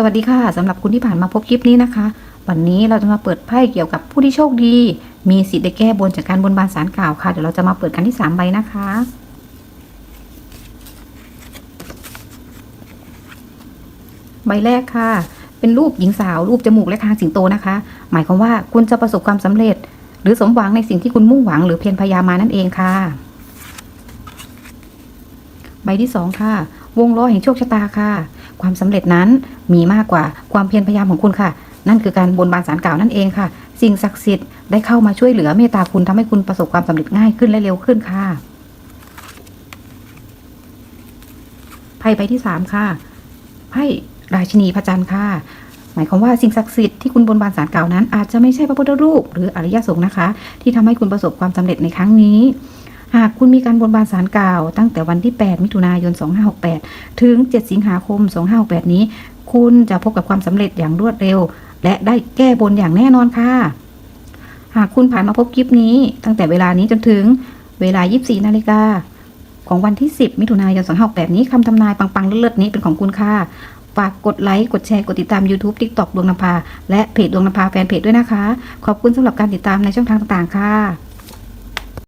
สวัสดีค่ะสำหรับคุณที่ผ่านมาพบคลิปนี้นะคะ วันนี้เราจะมาเปิดไพ่เกี่ยวกับผู้ที่โชคดี มีสิทธิ์ได้แก้บนจากการบนบานสารกล่าวค่ะเดี๋ยวเราจะมาเปิดกันที่สามใบนะคะใบแรกค่ะ เป็นรูปหญิงสาวรูปจมูกและคางสิงโตนะคะ หมายความว่าคุณจะประสบความสำเร็จ หรือสมหวังในสิ่งที่คุณมุ่งหวังหรือเพียรพยายามมานั่นเองค่ะ บที่สองค่ะ วงล้อแห่งโชคชะตาค่ะ ความสำเร็จนั้นมีมากกว่าความเพียรพยายามของคุณค่ะ นั่นคือการบนบานสารกล่าวนั่นเองค่ะ สิ่งศักดิ์สิทธิ์ได้เข้ามาช่วยเหลือเมตตาคุณทำให้คุณประสบความสำเร็จง่ายขึ้นและเร็วขึ้นค่ะไพ่ใบที่สามค่ะไพ่ราชินีพระจันทร์ค่ะหมายความว่าสิ่งศักดิ์สิทธิ์ที่คุณบนบานสารกล่าวนั้นอาจจะไม่ใช่พระพุทธรูปหรืออริยสงฆ์นะคะ ที่ทำให้คุณประสบความสำเร็จในครั้งนี้ หากคุณมีการบนบานสารกล่าว ตั้งแต่วันที่ 8 มิถุนายน 2568 ถึง 7 สิงหาคม 2568 นี้ คุณจะพบกับความสำเร็จอย่างรวดเร็ว และได้แก้บนอย่างแน่นอนค่ะ หากคุณผ่านมาพบคลิปนี้ ตั้งแต่เวลานี้จนถึงเวลา 24 นาฬิกาของวันที่ 10 มิถุนายน 2568 นี้คำทำนายปังๆเลิศๆนี้เป็นของคุณค่ะฝากกดไลค์ กดแชร์ กดติดตาม YouTube TikTok ดวงนภา และเพจดวงนภาแฟนเพจด้วยนะคะ ขอบคุณสำหรับการติดตามในช่องทางต่างๆ ค่ะ